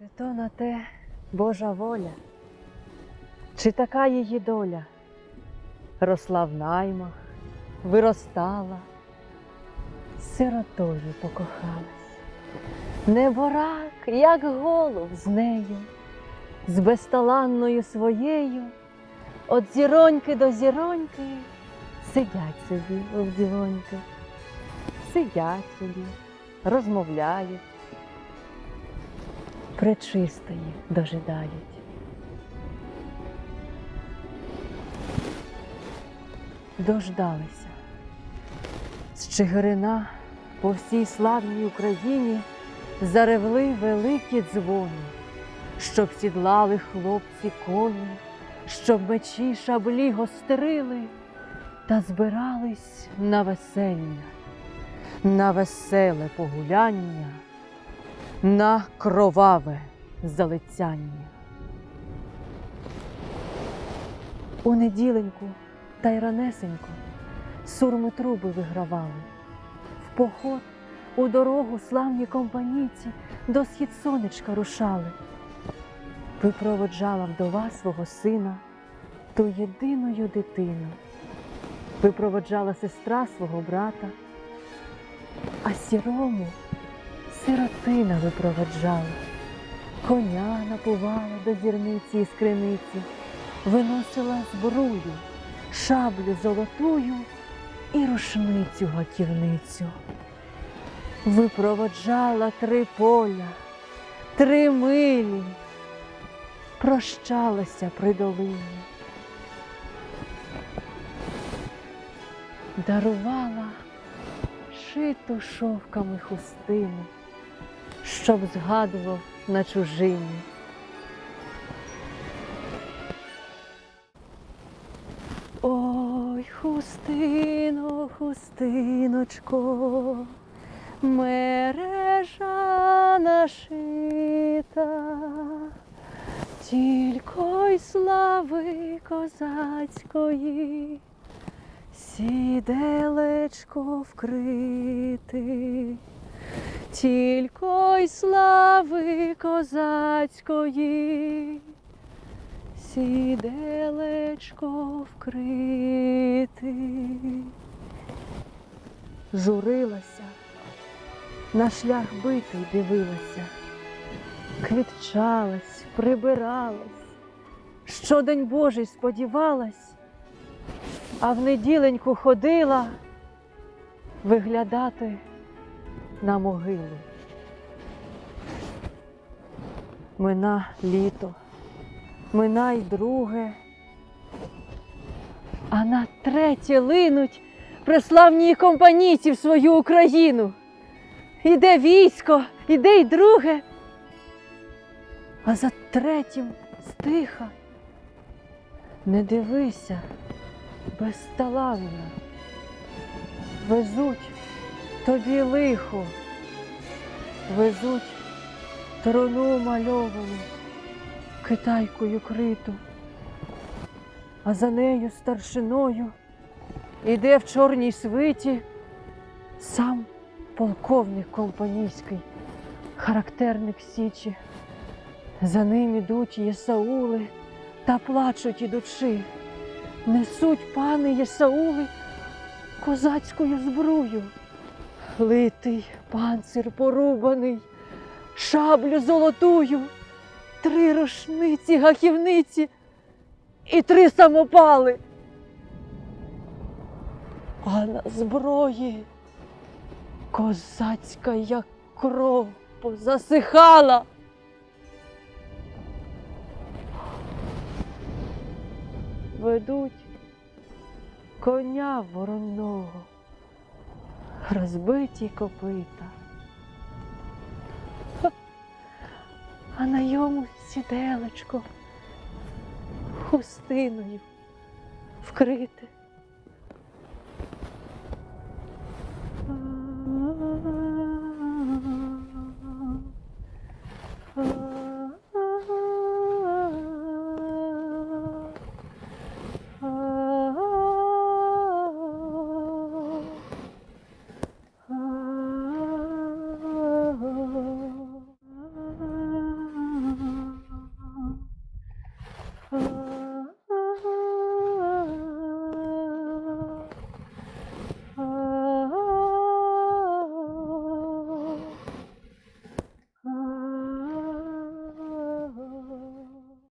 Чи то на те Божа воля, чи така її доля? Росла в наймах, виростала, сиротою покохалась, неборак, як голуб з нею, з безталанною своєю, от зіроньки до зіроньки сидять собі обдівоньки, сидять собі, розмовляють пречистої дожидають. Дождалися. З Чигирина по всій славній Україні заревли великі дзвони, щоб сідлали хлопці коні, щоб мечі шаблі гострили та збирались на веселья, на веселе погуляння на кроваве залицяння. У неділеньку та й ранесенько сурми труби вигравали. В поход у дорогу славні компанійці до схід сонечка рушали. Випроводжала вдова свого сина, ту єдиною дитину. Випроводжала сестра свого брата, а сірому сиротина випроводжала, коня напувала до зірниці і скриниці, виносила збрую, шаблю золотую і рушницю гатівницю. Випроводжала три поля, три милі, прощалася при долині. Дарувала шиту шовками хустину щоб згадував на чужині. Ой, хустино, хустиночко, мережа нашита, тільки й слави козацької, сіделечко вкрити тільки й слави козацької, сіделечко вкрити. Журилася, на шлях битий дивилася, квітчалась, прибиралась, щодень Божий сподівалась, а в неділеньку ходила виглядати на могилу. Мина літо, мина й друге, а на третє линуть преславні компанійці в свою Україну. Іде військо, іде й друге, а за третім стиха. Не дивися, безталанна, везуть тобі лихо, везуть трону мальовану, китайкою криту, а за нею старшиною іде в чорній свиті сам полковник компанійський, характерник Січі. За ним ідуть Єсаули та плачуть ідучи, несуть пани Єсаули козацькою збрую. Литий панцир порубаний, шаблю золотую, три рушниці, гахівниці і три самопали. А на зброї козацька, як кров позасихала. Ведуть коня вороного розбиті копита. А на йому сіделечко хустиною вкрите.